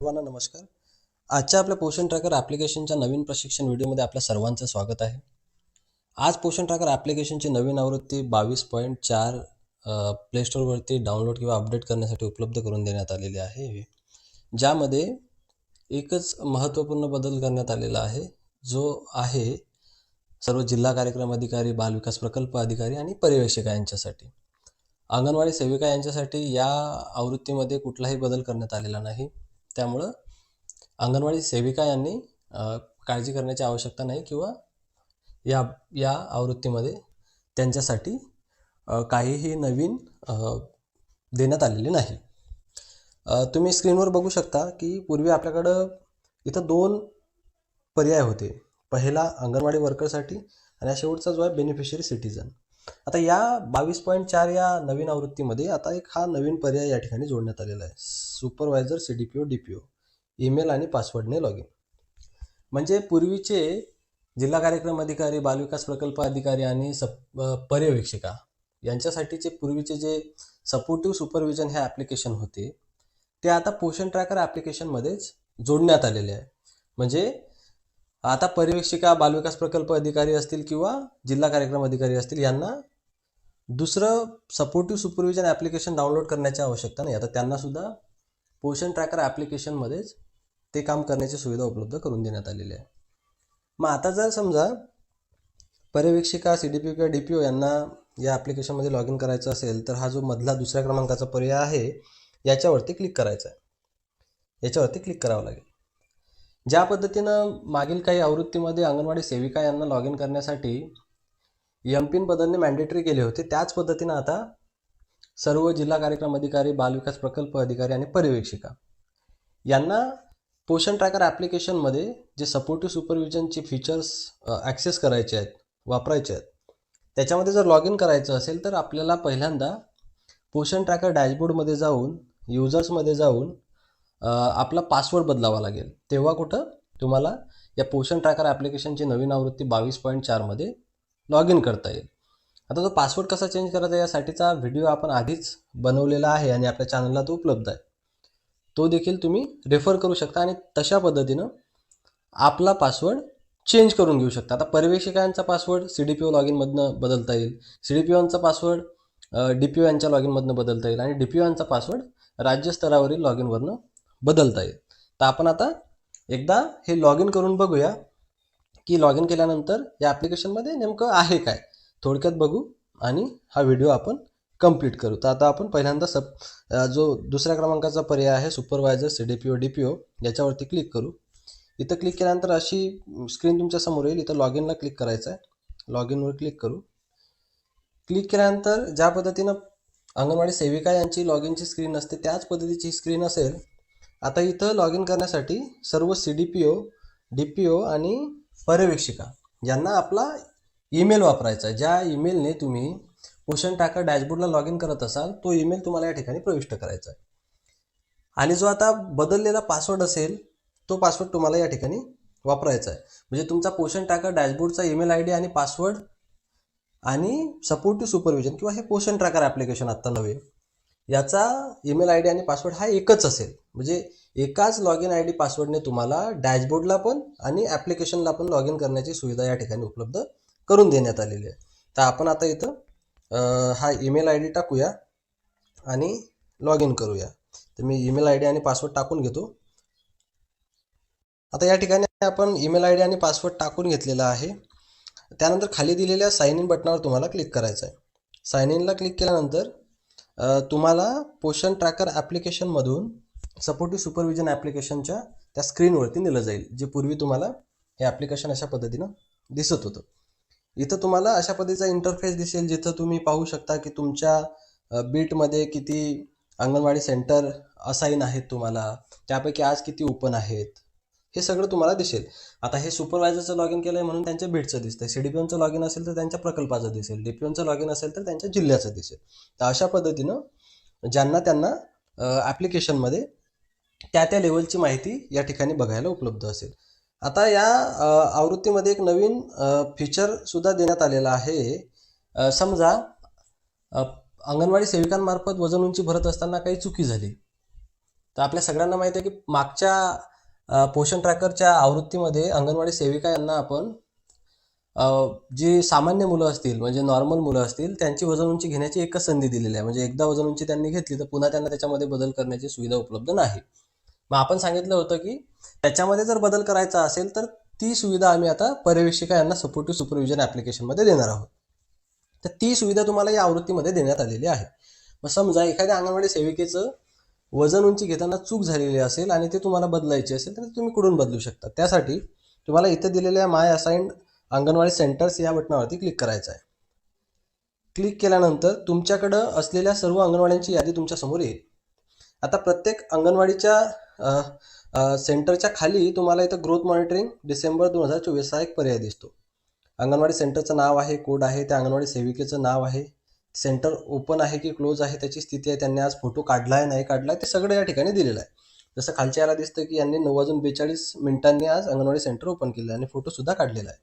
सर्वांना नमस्कार. आजच्या आपल्या पोषण ट्रॅकर ॲप्लिकेशनच्या नवीन प्रशिक्षण व्हिडिओमध्ये आपल्या सर्वांचं स्वागत आहे. आज पोषण ट्रॅकर ॲप्लिकेशनची नवीन आवृत्ती बावीस पॉईंट चार प्ले स्टोअरवरती डाउनलोड किंवा अपडेट करण्यासाठी उपलब्ध करून देण्यात आलेली आहे ज्यामध्ये एकच महत्त्वपूर्ण बदल करण्यात आलेला आहे. जो आहे सर्व जिल्हा कार्यक्रम अधिकारी बालविकास प्रकल्प अधिकारी आणि पर्यवेक्षिका यांच्यासाठी. अंगणवाडी सेविका यांच्यासाठी या आवृत्तीमध्ये कुठलाही बदल करण्यात आलेला नाही. त्यामुळं अंगणवाडी सेविका यांनी काळजी करण्याची आवश्यकता नाही किंवा या या आवृत्तीमध्ये त्यांच्यासाठी काहीही नवीन देण्यात आलेले नाही. तुम्ही स्क्रीनवर बघू शकता की पूर्वी आपल्याकडं इथं दोन पर्याय होते. पहिला अंगणवाडी वर्करसाठी आणि शेवटचा जो आहे बेनिफिशियरी सिटीजन आता या बावीस पॉईंट चार या नवीन आवृत्तीमध्ये आता एक हा नवीन पर्याय या ठिकाणी जोडण्यात आलेला आहे. Supervisor C D P O D P O email आणि पासवर्डने लॉग इन म्हणजे पूर्वीचे जिल्हा कार्यक्रम अधिकारी बालविकास प्रकल्प अधिकारी आणि सप पर्यवेक्षिका यांच्यासाठीचे पूर्वीचे जे सपोर्टिव्ह सुपरविजन हे ॲप्लिकेशन होते ते आता पोषण ट्रॅकर ॲप्लिकेशनमध्येच जोडण्यात आलेले आहे. म्हणजे आता परिवेक्षिका बालविकास प्रकल्प अधिकारी असतील किंवा जिल्हा कार्यक्रम अधिकारी असतील यांना दुसरं सपोर्टिव्ह सुपरविजन ॲप्लिकेशन डाउनलोड करण्याची आवश्यकता नाही. आता त्यांनासुद्धा पोषण ट्रॅकर ॲप्लिकेशनमध्येच ते काम करण्याची सुविधा उपलब्ध करून देण्यात आलेली आहे. मग आता जर समजा पर्यवेक्षिका सी डी पी किंवा डी पी ओ यांना या ॲप्लिकेशनमध्ये लॉग इन करायचं असेल तर हा जो मधला दुसऱ्या क्रमांकाचा पर्याय आहे याच्यावरती क्लिक करायचा आहे. याच्यावरती क्लिक करावं लागेल. ज्या पद्धतीनं मागील काही आवृत्तीमध्ये अंगणवाडी सेविका यांना लॉग इन करण्यासाठी एम पिन बदलणे मॅन्डेटरी केले होते त्याच पद्धतीनं आता सर्व जिल्हा कार्यक्रम अधिकारी बालविकास प्रकल्प अधिकारी आणि पर्यवेक्षिका यांना पोषण ट्रॅकर ॲप्लिकेशनमध्ये जे सपोर्टिव्ह सुपरविजनचे फीचर्स ॲक्सेस करायचे आहेत वापरायचे आहेत त्याच्यामध्ये जर लॉग इन करायचं असेल तर आपल्याला पहिल्यांदा पोषण ट्रॅकर डॅशबोर्डमध्ये जाऊन युजर्समध्ये जाऊन आपला पासवर्ड बदलावा लागेल. तेव्हा कुठं? तुम्हाला या पोषण ट्रॅकर ॲप्लिकेशनची नवीन आवृत्ती बावीस पॉईंट चारमध्ये लॉग इन करता येईल. आता तो पासवर्ड कसा चेंज करायचा? यासाठीचा व्हिडिओ आपण आधीच बनवलेला आहे आणि आपल्या चॅनलला तो उपलब्ध आहे. तो देखील तुम्ही रेफर करू शकता आणि तशा पद्धतीनं आपला पासवर्ड चेंज करून घेऊ शकता. आता पर्यवेक्षकांचा password C D P O log इनमधनं बदलता येईल. सी डी पी ओचा पासवर्ड डी पी ओ यांच्या लॉग इनमधनं बदलता येईल. आणि डी पी ओचा पासवर्ड राज्यस्तरावरील लॉग इनवरनं बदलता येईल. तर आपण आता एकदा हे लॉग इन करून बघूया की लॉग इन केल्यानंतर या ॲप्लिकेशनमध्ये नेमकं आहे काय? थोडक्यात बघू आणि हा व्हिडिओ आपण कंप्लीट करू. तर आता आपण पहिल्यांदा सब जो दुसऱ्या क्रमांकाचा पर्याय आहे supervisor C D P O D P O याच्यावरती क्लिक करू. इथं क्लिक केल्यानंतर अशी स्क्रीन तुमच्यासमोर येईल. इथं लॉग इनला क्लिक करायचं आहे लॉग इनवर क्लिक करू. क्लिक केल्यानंतर ज्या पद्धतीनं अंगणवाडी सेविका यांची लॉग इनची स्क्रीन असते त्याच पद्धतीची स्क्रीन असेल आता इथं लॉग इन करण्यासाठी सर्व C D P O D P O आणि पर्यवेक्षिका यांना आपला ईमेल वापरायचा आहे. ज्या ईमेलने तुम्ही पोषण टाका डॅशबोर्डला लॉग इन करत असाल तो ईमेल तुम्हाला या ठिकाणी प्रविष्ट करायचा आहे. आणि जो आता बदललेला पासवर्ड असेल तो पासवर्ड तुम्हाला या ठिकाणी वापरायचा आहे. म्हणजे तुमचा पोषण टाका डॅशबोर्डचा ईमेल आय डी आणि पासवर्ड आणि सपोर्टिव्ह सुपरविजन किंवा हे पोषण ट्रॅकर ॲप्लिकेशन आत्ता नवे याचा ईमेल आय डी आणि पासवर्ड हा एकच असेल. म्हणजे एकाच लॉग इन आय डी पासवर्डने तुम्हाला डॅशबोर्डला पण आणि ॲप्लिकेशनला पण लॉग इन करण्याची सुविधा या ठिकाणी उपलब्ध करून देण्यात आलेली आहे. तर आपण आता इथं हा ईमेल आय डी टाकूया आणि लॉग इन करूया. तर मी ईमेल आय डी आणि पासवर्ड टाकून घेतो. आता या ठिकाणी आपण ईमेल आय डी आणि पासवर्ड टाकून घेतलेला आहे. त्यानंतर खाली दिलेल्या साइन इन बटनावर तुम्हाला क्लिक करायचं आहे. साईन इनला क्लिक केल्यानंतर तुम्हाला पोषण ट्रॅकर ॲप्लिकेशनमधून सपोर्टिव्ह सुपरविजन ॲप्लिकेशनच्या त्या स्क्रीनवरती नेलं जाईल जे पूर्वी तुम्हाला हे ॲप्लिकेशन अशा पद्धतीनं दिसत होतं. इथं तुम्हाला अशा पद्धतीचा इंटरफेस दिसेल जिथं तुम्ही पाहू शकता की तुमच्या बीटमध्ये किती अंगणवाडी सेंटर असाईन आहेत तुम्हाला त्यापैकी आज किती ओपन आहेत हे सगळं तुम्हाला दिसेल. आता हे सुपरवायझरचं लॉग इन केलं आहे म्हणून त्यांच्या भेटचं दिसतंय. सी डी पी ओनचं लॉग इन असेल तर त्यांच्या प्रकल्पाचं दिसेल. डी पी लॉग इन असेल तर त्यांच्या जिल्ह्याचं दिसेल. तर अशा पद्धतीनं ज्यांना त्यांना ॲप्लिकेशनमध्ये त्या त्या लेवलची माहिती या ठिकाणी बघायला उपलब्ध असेल. आता या आवृत्तीमध्ये एक नवीन फीचरसुद्धा देण्यात आलेलं आहे. समजा अंगणवाडी सेविकांमार्फत वजन उंची भरत असताना काही चुकी झाली. तर आपल्या सगळ्यांना माहिती आहे की मागच्या पोषण ट्रॅकरच्या आवृत्तीमध्ये अंगणवाडी सेविका यांना आपण जी सामान्य मुलं असतील म्हणजे नॉर्मल मुलं असतील त्यांची वजन उंची घेण्याची एकच संधी दिलेली आहे. म्हणजे एकदा वजन उंची त्यांनी घेतली तर पुन्हा त्यांना त्याच्यामध्ये बदल करण्याची सुविधा उपलब्ध नाही. मग आपण सांगितलं होतं की त्याच्यामध्ये जर बदल करायचा असेल तर ती सुविधा आम्ही आता पर्यवेक्षिका यांना सपोर्टिव्ह सुपरविजन ॲप्लिकेशनमध्ये देणार आहोत. तर ती सुविधा तुम्हाला या आवृत्तीमध्ये देण्यात आलेली आहे. मग समजा एखाद्या अंगणवाडी सेविकेचं वजन उंची घेताना चूक झालेली असेल आणि ते तुम्हाला बदलायची असेल तर तुम्ही कुठून बदलू शकता? त्यासाठी तुम्हाला इथं दिलेल्या माय असाइन्ड अंगणवाडी सेंटर्स या बटनावरती क्लिक करायचं आहे. क्लिक केल्यानंतर तुमच्याकडं असलेल्या सर्व अंगणवाड्यांची यादी तुमच्यासमोर येईल. आता प्रत्येक अंगणवाडीच्या सेंटरच्या खाली तुम्हाला इथं ग्रोथ मॉनिटरिंग डिसेंबर दोन हजार चोवीस हा एक पर्याय दिसतो. अंगणवाडी सेंटरचं नाव आहे कोड आहे त्या अंगणवाडी सेविकेचं नाव आहे. सेंटर ओपन आहे की क्लोज आहे त्याची स्थिती आहे. त्यांनी आज फोटो काढला आहे नाही काढला आहे ते सगळं या ठिकाणी दिलेलं आहे. जसं खालच्या याला दिसतं की यांनी नऊ वाजून बेचाळीस मिनिटांनी आज अंगणवाडी सेंटर ओपन केलं आहे आणि फोटोसुद्धा काढलेला आहे.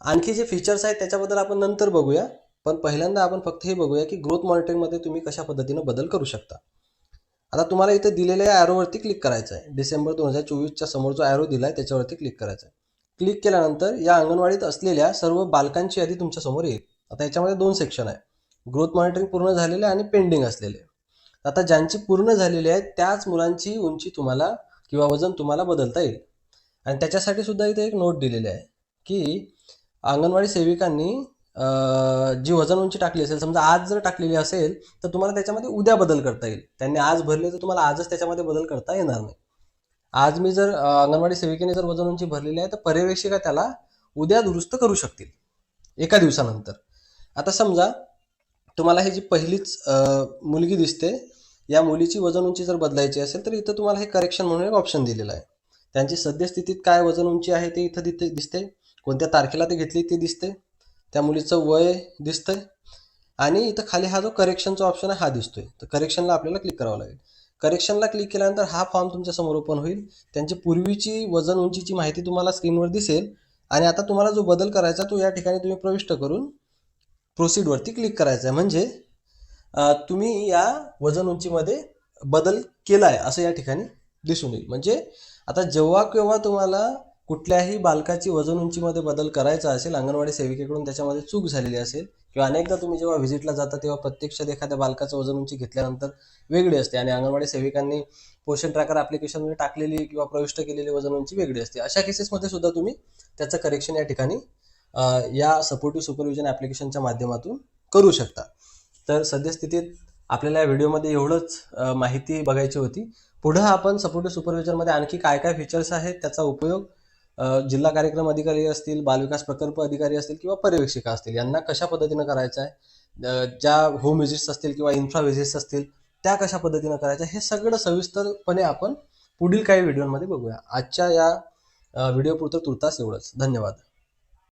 आणखी जे फीचर्स आहेत त्याच्याबद्दल आपण नंतर बघूया. पण पहिल्यांदा आपण फक्त हे बघूया की ग्रोथ मॉनिटरिंगमध्ये तुम्ही कशा पद्धतीनं बदल करू शकता. आता तुम्हाला इथे दिलेल्या ॲरोवरती क्लिक करायचं आहे. डिसेंबर दोन हजार चोवीसच्या समोर जो ॲरो दिला आहे त्याच्यावरती क्लिक करायचा आहे. क्लिक केल्यानंतर या अंगणवाडीत असलेल्या सर्व बालकांची यादी तुमच्यासमोर येईल. आता याच्यामध्ये दोन सेक्शन आहे. ग्रोथ मॉनिटरिंग पूर्ण झालेले आणि पेंडिंग असलेले आता ज्यांची पूर्ण झालेली आहे त्याच मुलांची उंची तुम्हाला किंवा वजन तुम्हाला बदलता येईल. आणि त्याच्यासाठी सुद्धा इथे एक नोट दिलेली आहे की अंगणवाडी सेविकांनी जी वजन उंची टाकली असेल समजा आज जर टाकलेली असेल तर तुम्हाला त्याच्यामध्ये उद्या बदल करता येईल. त्यांनी आज भरले तर तुम्हाला आजच त्याच्यामध्ये बदल करता येणार नाही. आज मी जर अंगणवाडी सेविकेने जर वजन उंची भरलेली आहे तर पर्यवेक्षिका त्याला उद्या दुरुस्त करू शकतील. एका दिवसानंतर. आता समजा तुम्हाला ही जी पहिलीच मुलगी दिसते या मुलीची वजन उंची जर बदलायची असेल तर इथं तुम्हाला हे करेक्शन म्हणून एक ऑप्शन दिलेलं आहे. त्यांची सद्यस्थितीत काय वजन उंची आहे ते इथं दिते दिसते. कोणत्या तारखेला ते घेतली ते दिसते. त्या मुलीचं वय दिसतंय. आणि इथं खाली हा जो करेक्शनचा ऑप्शन आहे हा दिसतोय. तर करेक्शनला आपल्याला क्लिक करावं लागेल. करेक्शनला क्लिक केल्यानंतर हा फॉर्म तुमच्यासमोर ओपन होईल. त्यांची पूर्वीची वजन उंचीची माहिती तुम्हाला स्क्रीनवर दिसेल. आणि आता तुम्हाला जो बदल करायचा तो या ठिकाणी तुम्ही प्रविष्ट करून प्रोसीडवरती क्लिक करायचं आहे म्हणजे तुम्ही या वजन उंचीमध्ये बदल केला आहे असं या ठिकाणी दिसून येईल. म्हणजे आता जेव्हा केव्हा तुम्हाला कुठल्याही बालकाची वजन उंचीमध्ये बदल करायचा असेल अंगणवाडी सेविकेकडून त्याच्यामध्ये चूक झालेली असेल किंवा अनेकदा तुम्ही जेव्हा व्हिजिटला जाता तेव्हा प्रत्यक्षात एखाद्या बालकाचं वजन उंची घेतल्यानंतर वेगळी असते आणि अंगणवाडी सेविकांनी पोषण ट्रॅकर ॲप्लिकेशनमध्ये टाकलेली किंवा प्रविष्ट केलेली वजन उंची वेगळी असते. अशा केसेसमध्ये सुद्धा तुम्ही त्याचं करेक्शन या ठिकाणी या सपोर्टिव्ह सुपरविजन ॲप्लिकेशनच्या माध्यमातून करू शकता. तर सद्यस्थितीत आपल्याला या व्हिडिओमध्ये एवढंच माहिती बघायची होती. पुढं आपण सपोर्टिव्ह सुपरविजनमध्ये आणखी काय काय फीचर्स आहेत त्याचा उपयोग जिल्हा कार्यक्रम अधिकारी असतील बालविकास प्रकल्प अधिकारी असतील किंवा पर्यवेक्षिका असतील यांना कशा पद्धतीनं करायचं आहे? ज्या होम विजिट्स असतील किंवा इन्फ्रा विजिट्स असतील त्या कशा पद्धतीनं करायच्या हे सगळं सविस्तरपणे आपण पुढील काही व्हिडिओमध्ये बघूया. आजच्या या व्हिडिओ पुरतं तुर्तास एवढंच. धन्यवाद.